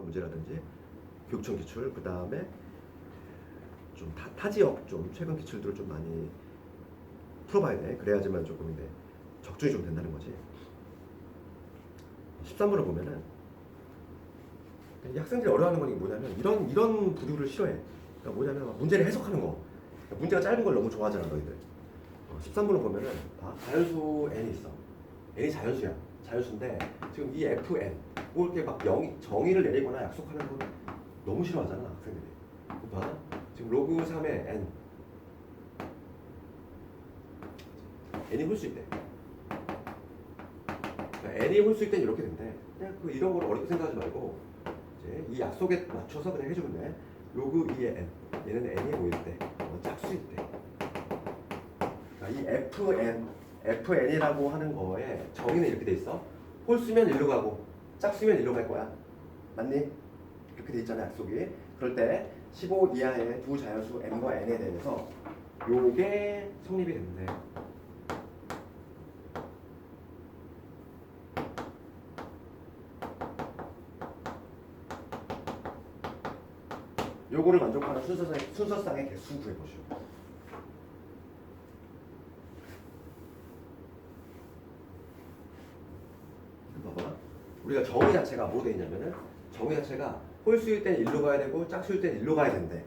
평가 문제라든지 교육청 기출 그 다음에 좀 타, 타지역 좀 최근 기출들을 좀 많이 풀어봐야 돼. 그래야지만 조금 이제 적중이 좀 된다는 거지. 13번을 보면은 이 학생들이 어려워하는 건 뭐냐면 이런 이런 부류를 싫어해. 그러니까 뭐냐면 막 문제를 해석하는 거. 그러니까 문제가 짧은 걸 너무 좋아하잖아 너희들. 어, 13번을 보면은 봐. 자연수 n이 있어. n이 자연수야. 자연수인데 지금 이 fn 뭐 이렇게 막 영, 정의를 내리거나 약속하는 건 너무 싫어하잖아 학생들이. 봐. 지금 로그 3의 n n이 홀수 있대. 그러니까 n이 홀수 있대는 이렇게 된대. 그냥 그 이런 걸 어렵게 생각하지 말고 이제 이 약속에 맞춰서 그냥 해주면 돼. 로그 2의 n 얘는 n이 모일 때 어, 짝수일 때. 그러니까 이 fn fn이라고 하는 거에 정의는 이렇게 돼 있어. 홀수면 일로 가고 짝수면 일로 갈 거야. 맞니? 이렇게 돼 있잖아 약속이. 그럴 때 15 이하의 두 자연수 n과 n에 대해서 요게 성립이 되는데 요거를 만족하는 순서상의, 순서상의 개수 구해보시오. 이거 봐봐. 우리가 정의 자체가 뭐돼 있냐면은 정의 자체가 홀수일 땐 일로 가야 되고 짝수일 땐 일로 가야 된대.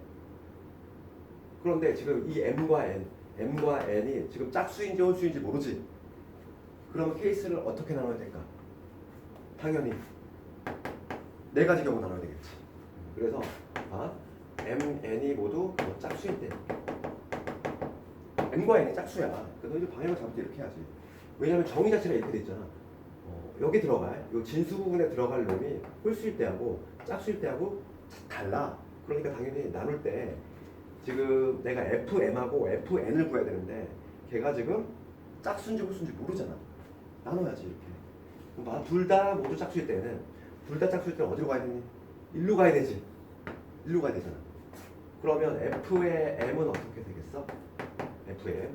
그런데 지금 이 m과 n, m과 n이 지금 짝수인지 홀수인지 모르지. 그러면 케이스를 어떻게 나눠야 될까? 당연히 네 가지 경우 나눠야 되겠지. 그래서 아, m, n이 모두 뭐 짝수일 때 n과 n이 짝수야. 그래서 이제 방향을 잡을 때 이렇게 해야지. 왜냐하면 정의 자체가 이렇게 돼 있잖아. 어, 여기 들어갈 요 진수 부분에 들어갈 놈이 홀수일 때하고 짝수일 때하고 달라. 그러니까 당연히 나눌 때 지금 내가 fm하고 fn을 구해야 되는데 걔가 지금 짝수인지 홀수인지 모르잖아. 나눠야지 이렇게. 둘다 모두 짝수일 때는 둘 다 짝수일 때는 어디로 가야 되니? 일로 가야 되지. 일로 가야 되잖아. 그러면 f의 m은 어떻게 되겠어? f의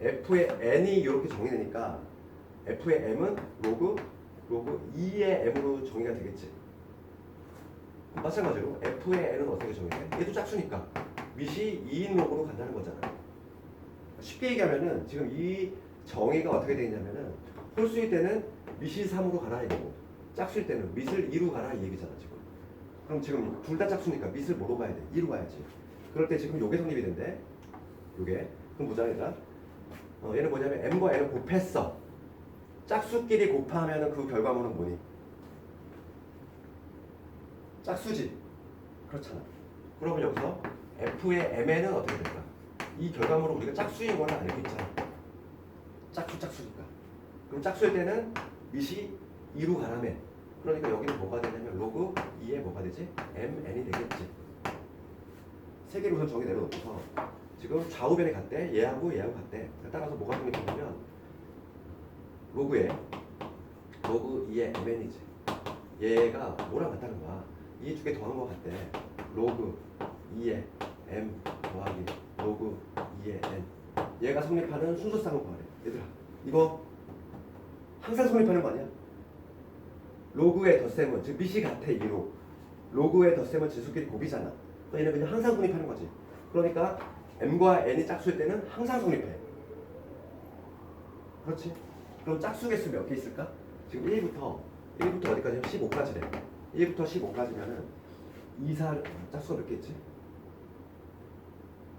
m. f의 n이 이렇게 정의되니까 f의 m은 로그 로그 2의 m으로 정의가 되겠지. 마찬가지로 f의 n은 어떻게 정의돼? 얘도 짝수니까 밑이 2인 로그로 간다는 거잖아. 쉽게 얘기하면은 지금 이 정의가 어떻게 되냐면은 홀수일 때는 밑이 3으로 가라 이거고 짝수일 때는 밑을 2로 가라 이 얘기잖아 지금. 그럼 지금 둘 다 짝수니까 밑을 뭐로 가야 돼? 2로 가야지. 그럴 때 지금 요게 성립이 된대. 요게. 그럼 보자 얘들아. 어, 얘는 뭐냐면 m과 n을 곱했어. 짝수끼리 곱하면 그 결과물은 뭐니? 짝수지. 그렇잖아. 그러면 여기서 f의 mn은 어떻게 될까? 이 결과물은 우리가 짝수인 거는 알고 있잖아. 짝수 짝수니까. 그럼 짝수일 때는 밑이 2로 가라며. 그러니까 여기는 뭐가 되냐면 로그 2에 뭐가 되지? mn이 되겠지. 세 개를 우선 정의 내려놓고서 지금 좌우변에 갔대. 얘하고 얘하고 갔대. 따라서 뭐가 성립하냐면 로그 에 로그 2의 mn이지. 얘가 뭐랑 같다는 거야. 이 두 개 더한 거 같대. 로그 2의 m 더하기 로그 2의 n. 얘가 성립하는 순서쌍을 구하래. 얘들아, 이거 항상 성립하는 거 아니야? 로그의 덧셈은 즉 밑이 같아 2로. 로그의 덧셈은 지수끼리 곱이잖아. 그러니까 얘는 그냥 항상 성립하는 거지. 그러니까 m과 n이 짝수일 때는 항상 성립해. 그렇지? 그럼 짝수 개수 몇 개 있을까? 지금 1부터 1부터 어디까지? 15까지래. 1부터 15까지면은 2, 4 짝수가 몇 개 있지?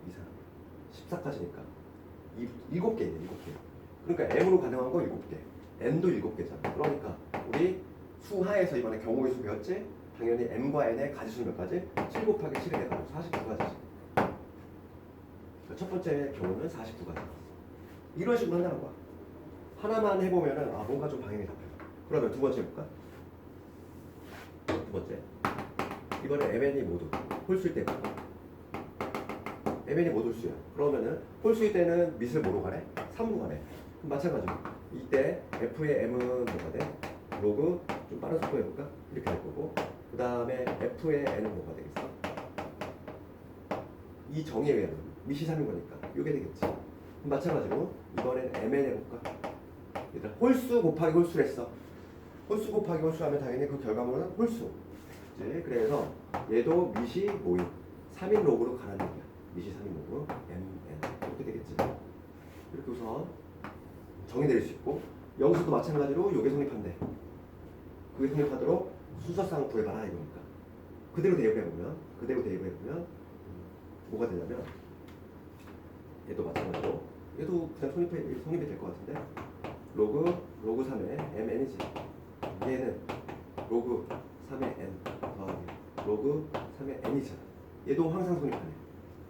2, 4 14까지니까 7개 있네 7개 그러니까 m으로 가능한 거 7개 n도 7개잖아 그러니까 우리 수하에서 이번에 경우의 수 배웠지? 당연히 m과 n의 가지수는 몇 가지? 7 곱하기 7이 돼가지고 49가지지 첫 번째 경우는 49가지 이런 식으로 한다는 거야 하나만 해보면은 아 뭔가 좀 방향이 잡혀 그러면 두 번째 해볼까? 두 번째 이번에 mn이 모두 홀수일 때가 mn이 모두 홀수야 그러면은 홀수일 때는 밑을 뭐로 가래? 3으로 가래 그럼 마찬가지로 이때 f의 m은 뭐가 돼? 로그 좀 빠른 속도 해볼까? 이렇게 할 거고 그 다음에 f의 n은 뭐가 되겠어? 이 정의에 의하면 밑이 3인 거니까 이게 되겠지 마찬가지로 이번엔 mn 해볼까? 얘들아 홀수 곱하기 홀수를 했어. 홀수 곱하기 홀수 하면 당연히 그 결과물은 홀수. 그치? 그래서 얘도 미시 모임 3인 로그로 가라는 얘기야. 미시 3인 로그 m n. 이렇게 되겠지. 이렇게 우선 정의 내릴 수 있고 여기서도 마찬가지로 요게 성립한대. 그게 성립하도록 순서상 구해봐라 이거니까. 그대로 대입을 해보면 그대로 대입을 해보면 뭐가 되냐면 얘도 마찬가지로 얘도 그냥 성립이, 성립이 될 것 같은데 로그 로그 3의 mn이지. 얘는 로그 3의 n 더하기 로그 3의 n이잖아 얘도 항상 성립하네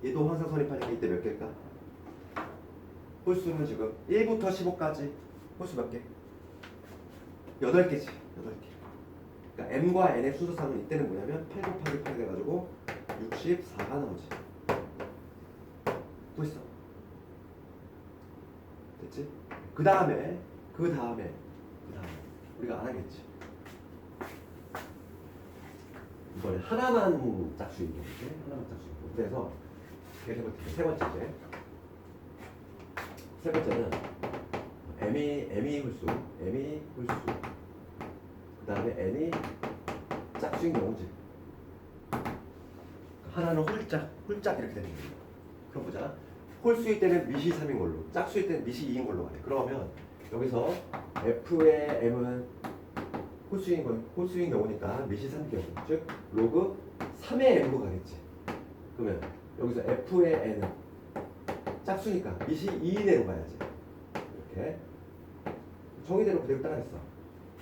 얘도 항상 성립하니까 이때 몇 개일까? 홀수는 지금 1부터 15까지 홀수 몇 개? 8개지. 8개. 그러니까 m과 n의 순서상은 이때는 뭐냐면 8 곱하기 8 돼가지고 64가 나오지. 또 있어. 됐지? 그 다음에 그 다음에 그 다음에 우리가 안 하겠지. 이번에 하나만 짝수인 경우지 하나만 짝수인 경우 그래서 계속 볼게요 세 번째 세 번째는 m이 m이 홀수 m이 홀수. 그 다음에 n이 짝수인 경우지. 하나는 홀짝 홀짝 이렇게 되는 거예요. 그럼 보자. 홀수일 때는 미시 3인 걸로 짝수일 때는 미시 2인 걸로 가네. 그러면 여기서 f의 m은 홀수인 거 홀수인 경우니까 미시 3인 경우 즉 로그 3의 m로 가겠지. 그러면 여기서 f의 n은 짝수니까 미시 2인으로 가야지. 이렇게 정의대로 그대로 따라했어.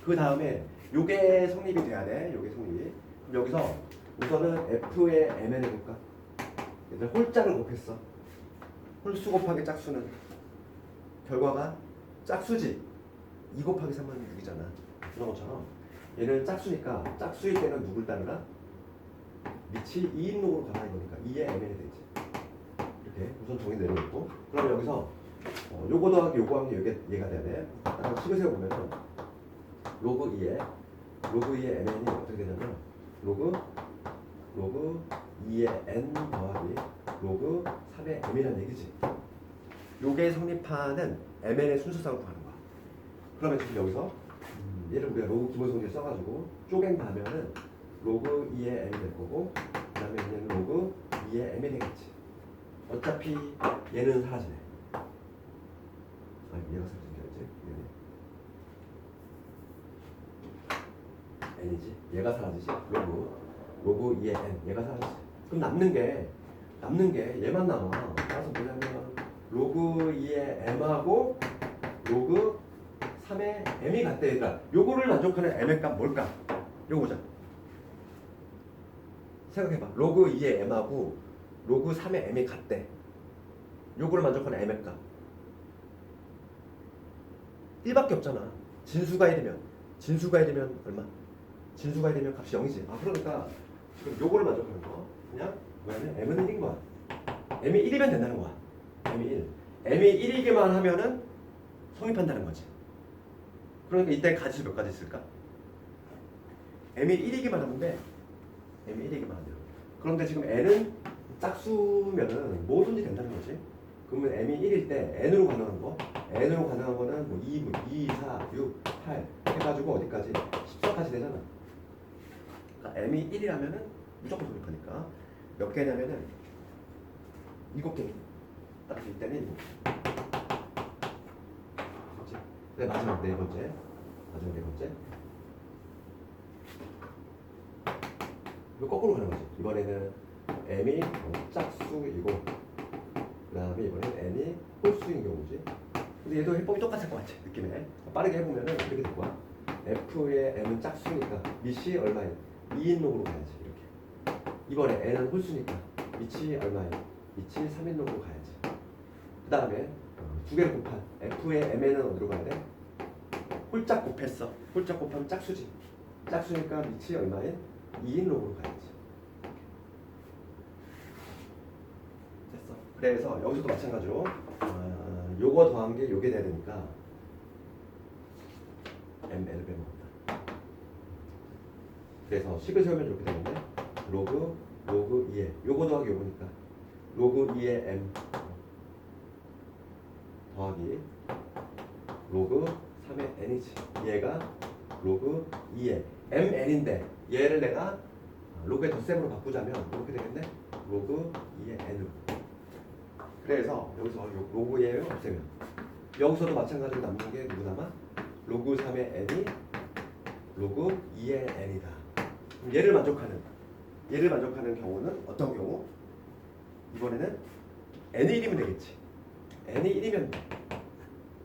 그 다음에 요게 성립이 돼야 돼. 요게 성립이 그럼 여기서 우선은 f의 mn 해볼까? 얘들 홀짝을 곱했어. 홀수 곱하기 짝수는 결과가 짝수지. 2 곱하기 3은 6이잖아? 그런 것처럼 얘는 짝수니까 짝수일 때는 누굴 따르라? 밑이 2인록으로 가라 이거니까 2의 mn이 되지. 이렇게 우선 정의 내려놓고. 그럼 여기서 어, 요거 더하기 요거 하면 얘가, 얘가 돼 따라 식을 세워보면 로그 2의 로그 2의 mn이 어떻게 되냐면 로그 로그 2의 n 더하기 로그 3의 m이라는 얘기지. 요게 성립하는 mn의 순서상을 구하는 거야 그러면 지금 여기서 음, 얘를 우리가 로그 기본 성질 써가지고 쪼갠 다음에는 로그 2의 m이 될 거고 그 다음에 얘는 로그 2의 m이 되겠지. 어차피 얘는 사라지네. 아 얘가 사라진다지? 얘네. N이지? 얘가 사라지지? 로그 로그 2의 n 얘가 사라지지. 그럼 남는 게 남는 게 얘만 남아. 따라서 뭐냐면 로그 2의 m하고 로그 3의 m이 같대 얘들아. 요거를 만족하는 m의 값 뭘까? 요거 보자. 생각해봐. 로그 2의 m하고 로그 3의 m이 같대. 요거를 만족하는 m의 값. 1밖에 없잖아. 진수가 1이면. 진수가 1이면 얼마? 진수가 1이면 값이 0이지. 아 그러니까 지금 요거를 만족하는 거. 그냥 뭐냐면 m은 1인 거야. M이 1이면 된다는 거야 m이 1 m이 1이기만 하면은 성립한다는 거지. 그러니까 이때 가지수 몇 가지 있을까? m이 1이기만 하면 돼 m이 1이기만 하면 그런데 지금 n은 짝수면은 뭐든지 된다는 거지? 그러면 m이 1일 때 n으로 가능한 거? N으로 가능한 거는 뭐 2, 2, 4, 6, 8 해가지고 어디까지? 14까지 되잖아. 그러니까 m이 1이라면은 무조건 성립하니까 몇 개냐면은 7개 7개 그렇지? 네 마지막 네 번째. 마지막 네 번째. 이거 거꾸로 가는 거지. 이번에는 m이 어, 짝수이고 그 다음에 이번엔 n이 홀수인 경우지. 근데 얘도 해법이 똑같을 것 같아 느낌에. 빠르게 해보면은 이렇게 될 거야? F의 m은 짝수니까 밑이 얼마인? 2인록으로 가야지 이렇게. 이번에 n은 홀수니까 밑이 얼마인? 밑이 3인록으로 가야지 그 다음에 두 개를 곱한 f의 mn은 어디로 가야 돼? 홀짝 곱했어. 홀짝 곱하면 짝수지. 짝수니까 밑이 얼마인 2인록으로 가야지. 됐어. 그래서 여기서도 마찬가지로 어, 요거 더한 게 요게 돼야 되니까 ml을 빼먹었다. 그래서 식을 세우면 이렇게 되는데 로그 로그 2에 요거 더하기 요거니까 로그 2의 m 더하기 로그 3의 n이지 얘가 로그 2의 mn인데 얘를 내가 로그의 덧셈으로 바꾸자면 이렇게 되겠네. 로그 2의 n으로. 그래서 여기서 요 로그의 없애면 여기서도 마찬가지로 남는 게 누구 남아? 로그 3의 n이 로그 2의 n이다. 얘를 만족하는 얘를 만족하는 경우는 어떤 경우? 이번에는 n이 1이면 되겠지. N이 1이면 돼.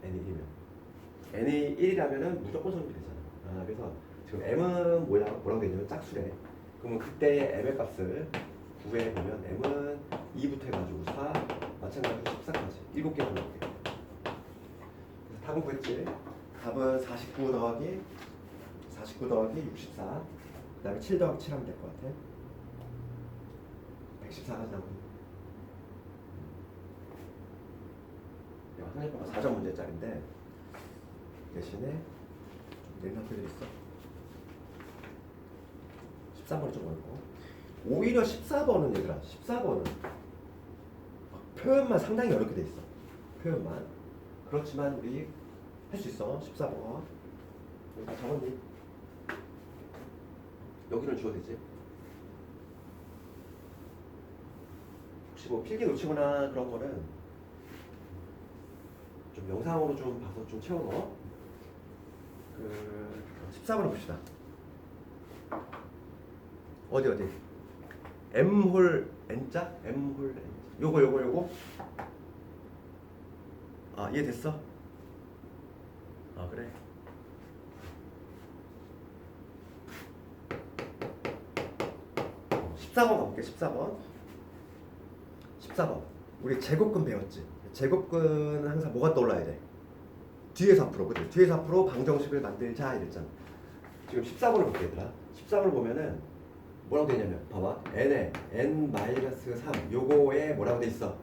n이 1이면 n이 1이라면은 무조건 성립이 되잖아. 아, 그래서 지금 m은 뭐야 뭐라고 돼 있냐면 짝수래. 그러면 그때의 m의 값을 구해 보면 m은 2부터 해가지고 4 마찬가지로 14까지 7개 들어올게. 그래서 답은 구했지. 답은 49 더하기 49 더하기 64. 그 다음에 7 더하기 7 하면 될 것 같아. 114까지 나오고. 선생님과 4점 문제짜리인데 대신에 좀 내린 학교들이 있어. 13번이 좀 어렵고 오히려 14번은 얘들아 14번은 표현만 상당히 어렵게 돼 있어. 표현만 그렇지만 우리 할 수 있어. 14번 여기 다 적었니? 여기는 주어야 되지. 혹시 뭐 필기 놓치거나 그런 거는 좀 영상으로 좀 봐서 좀 채워넣어. 그 14번을 봅시다. 어디 어디? M홀 N자? M홀 N자. 요거 요거 요거. 아 이해 됐어? 아 그래. 어, 14번 가볼게 14번 14번 우리 제곱근 배웠지 제곱근은 항상 뭐가 떠올라야 돼? 뒤에서 앞으로 그치? 뒤에서 앞으로 방정식을 만들자 이랬잖아. 지금 14번을 볼게 얘들아. 14번을 보면은 뭐라고 되냐면 봐봐. n에 n-3 요거에 뭐라고 돼 있어?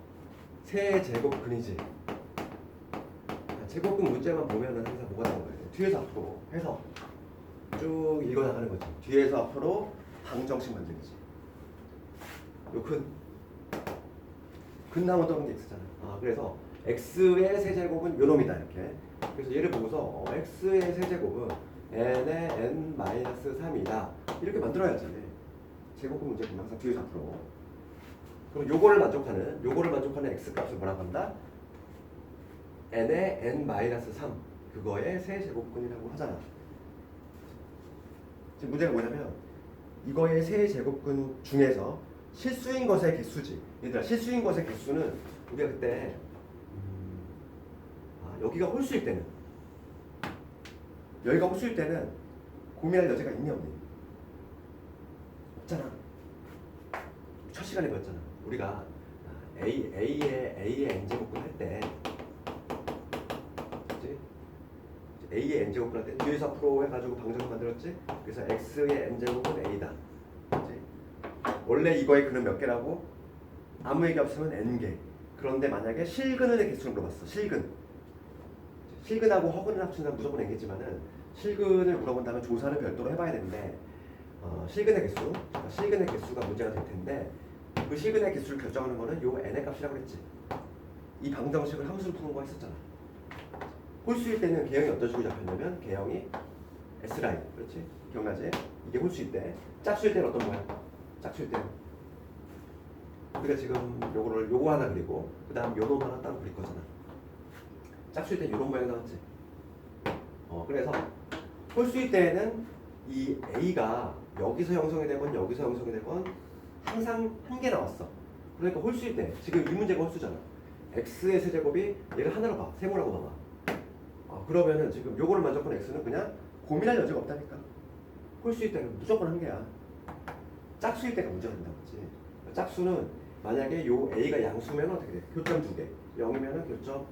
세 제곱근이지. 아, 제곱근 문제만 보면은 항상 뭐가 나오는 거야? 뒤에서 앞으로 해서 쭉 읽어 나가는 거지. 뒤에서 앞으로 방정식 만들기지 요근 근나무 떠는 게 x잖아 아 그래서 x의 세제곱은 요놈이다 이렇게. 그래서 얘를 보고서 어, x의 세제곱은 n의 n-3이다. 이렇게 만들어야지. 제곱근 문제 보면 항상 뒤에서 앞으로. 그럼 요거를 만족하는 요거를 만족하는 x 값을 뭐라고 한다? n의 n-3 그거의 세 제곱근이라고 하잖아. 지금 문제가 뭐냐면 이거의 세 제곱근 중에서 실수인 것의 개수지 얘들아 실수인 것의 개수는 우리가 그때 음, 아, 여기가 홀수일 때는 여기가 홀수일 때는 고민할 여지가 있니 없니? 없잖아. 첫 시간에 배웠잖아. 우리가 아, A A의 A의 n 제곱근 할때 그지? A의 n 제곱근 할때 뒤에서 앞으로 해가지고 방정을 만들었지. 그래서 X의 n 제곱은 A다. 원래 이거의 근은 몇 개라고? 아무 얘기 없으면 n 개. 그런데 만약에 실근의 개수를 물어봤어. 실근. 실근하고 허근을 합치면 무조건 n 개지만은 실근을 물어본다면 조사를 별도로 해봐야 되는데 어, 실근의 개수, 그러니까 실근의 개수가 문제가 될 텐데 그 실근의 개수를 결정하는 거는 요 n의 값이라고 그랬지. 이 방정식을 함수를 푸는 거 했었잖아. 홀수일 때는 개형이 어떤 식으로 잡혔냐면 개형이 s 라인, 그렇지? 기억나지? 이게 홀수일 때, 짝수일 때는 어떤 모양? 짝수일 때는 우리가 지금 요거를 요거 하나 그리고 그 다음 요 놈 하나 따로 그릴 거잖아. 짝수일 때 요런 모양 나왔지. 어 그래서 홀수일 때는 이 a가 여기서 형성이 되건 여기서 형성이 되건 항상 한 개 나왔어. 그러니까 홀수일 때 지금 이 문제가 홀수잖아. x의 세제곱이 얘를 하나로 봐. 세모라고 봐봐. 아, 그러면은 지금 요거를 만족한 x는 그냥 고민할 여지가 없다니까. 홀수일 때는 무조건 한 개야. 짝수일 때가 문제가 된다고 했지. 짝수는 만약에 요 a가 양수면 어떻게 돼? 교점 두 개. 0이면은 교점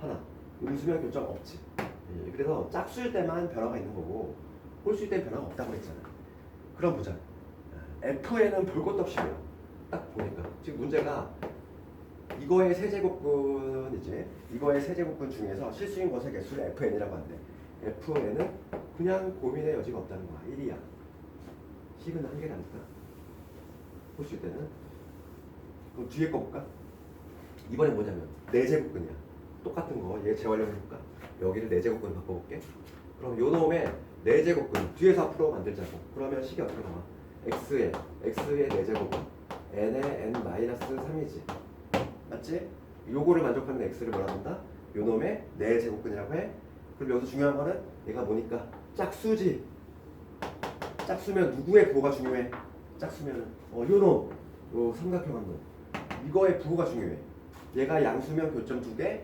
하나. 음수면 교점 없지. 예, 그래서 짝수일 때만 변화가 있는 거고 홀수일 때는 변화가 없다고 했잖아. 그럼 보자. f에는 볼 것도 없이 뭐야. 딱 보니까 지금 문제가 이거의 세제곱근이지 이거의 세제곱근 중에서 실수인 것의 개수를 fn이라고 한대. fn은 그냥 고민의 여지가 없다는 거야. 1이야. 식은 한 개라니까. 홀수일 때는 그럼 뒤에 거 볼까? 이번엔 뭐냐면 네 제곱근이야. 똑같은 거 얘 재활용 해볼까? 여기를 네 제곱근 바꿔볼게. 그럼 요 놈의 네 제곱근 뒤에서 앞으로 만들자고. 그러면 식이 어떻게 나와? x의 x의 4제곱은 n의 n 마이너스 3이지 맞지? 요거를 만족하는 x를 뭐라 한다? 요 놈의 4제곱근이라고 해 그럼 여기서 중요한 거는 얘가 뭐니까 짝수지 짝수면 누구의 부호가 중요해? 짝수면은 어 요놈 요 삼각형 한놈 이거의 부호가 중요해 얘가 양수면 교점 두개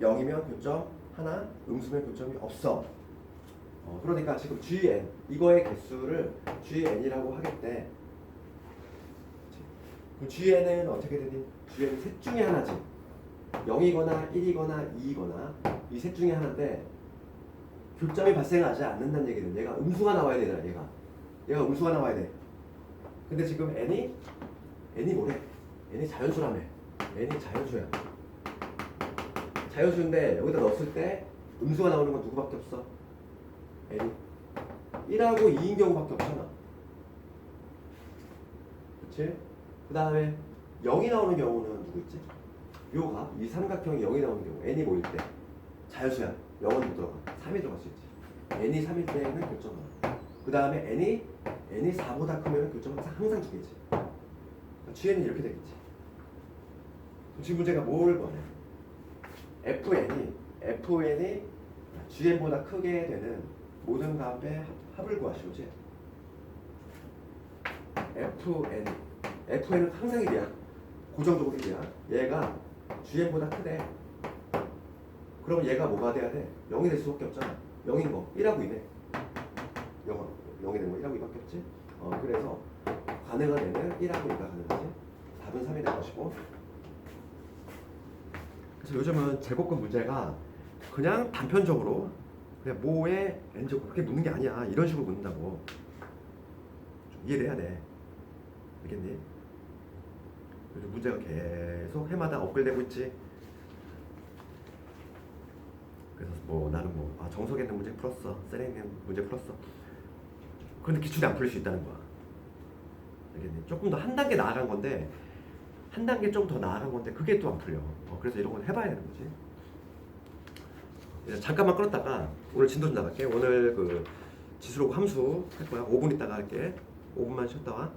0이면 교점 하나 음수면 교점이 없어 어, 그러니까 지금 gn 이거의 개수를 gn이라고 하겠대. 그 gn은 어떻게 되니? gn은 셋 중에 하나지. 0이거나 1이거나 2이거나 이 셋 중에 하나인데 교점이 발생하지 않는다는 얘기는 얘가 음수가 나와야 되잖아. 얘가 얘가 음수가 나와야 돼. 근데 지금 n이 n이 뭐래? n이 자연수라며. n이 자연수야. 자연수인데 여기다 넣었을 때 음수가 나오는 건 누구밖에 없어? n이 1하고 2인 경우밖에 없잖아. 그치? 그 다음에 0이 나오는 경우는 누구 있지? 요 값, 이 삼각형이 0이 나오는 경우 n이 모일 때 자연수야. 0은 못 들어가. 3이 들어갈 수 있지. n이 3일 때는 하나. 그 다음에 n이 n이 4보다 크면 교점 항상 항상 두 개지. 그러니까 gn은 이렇게 되겠지. 지금 문제가 뭘 원해? fn이 fn이 gn보다 크게 되는 모든 값의 합을 구하시오지. fn fn은 항상 1이야. 고정적으로 1이야. 얘가 gn보다 크대. 그럼 얘가 뭐가 돼야 돼? 0이 될 수밖에 없잖아. 0인 거 1하고 2네. 0, 0이 된거 1하고 2밖에 없지. 어, 그래서 가능한 애는 1하고 2가 가능하지. 답은 3이 될 것이고. 그래서 요즘은 제곱근 문제가 그냥 단편적으로 그냥 뭐에 n제곱 그렇게 묻는 게 아니야. 이런 식으로 묻는다고. 좀 이해를 해야 돼. 알겠니? 요즘 문제가 계속 해마다 업글되고 있지. 그래서 뭐 나는 뭐 아, 정석에는 문제 풀었어. 셀에는 문제 풀었어. 그런데 기출이 안 풀릴 수 있다는 거야. 알겠니? 조금 더 한 단계 나아간 건데 한 단계 좀 더 나아간 건데 그게 또 안 풀려. 어, 그래서 이런 건 해봐야 되는 거지. 잠깐만 끌었다가 오늘 진도 좀 나갈게. 오늘 그 지수로고 함수 할 거야. 5분 있다가 할게. 5분만 쉬었다 와.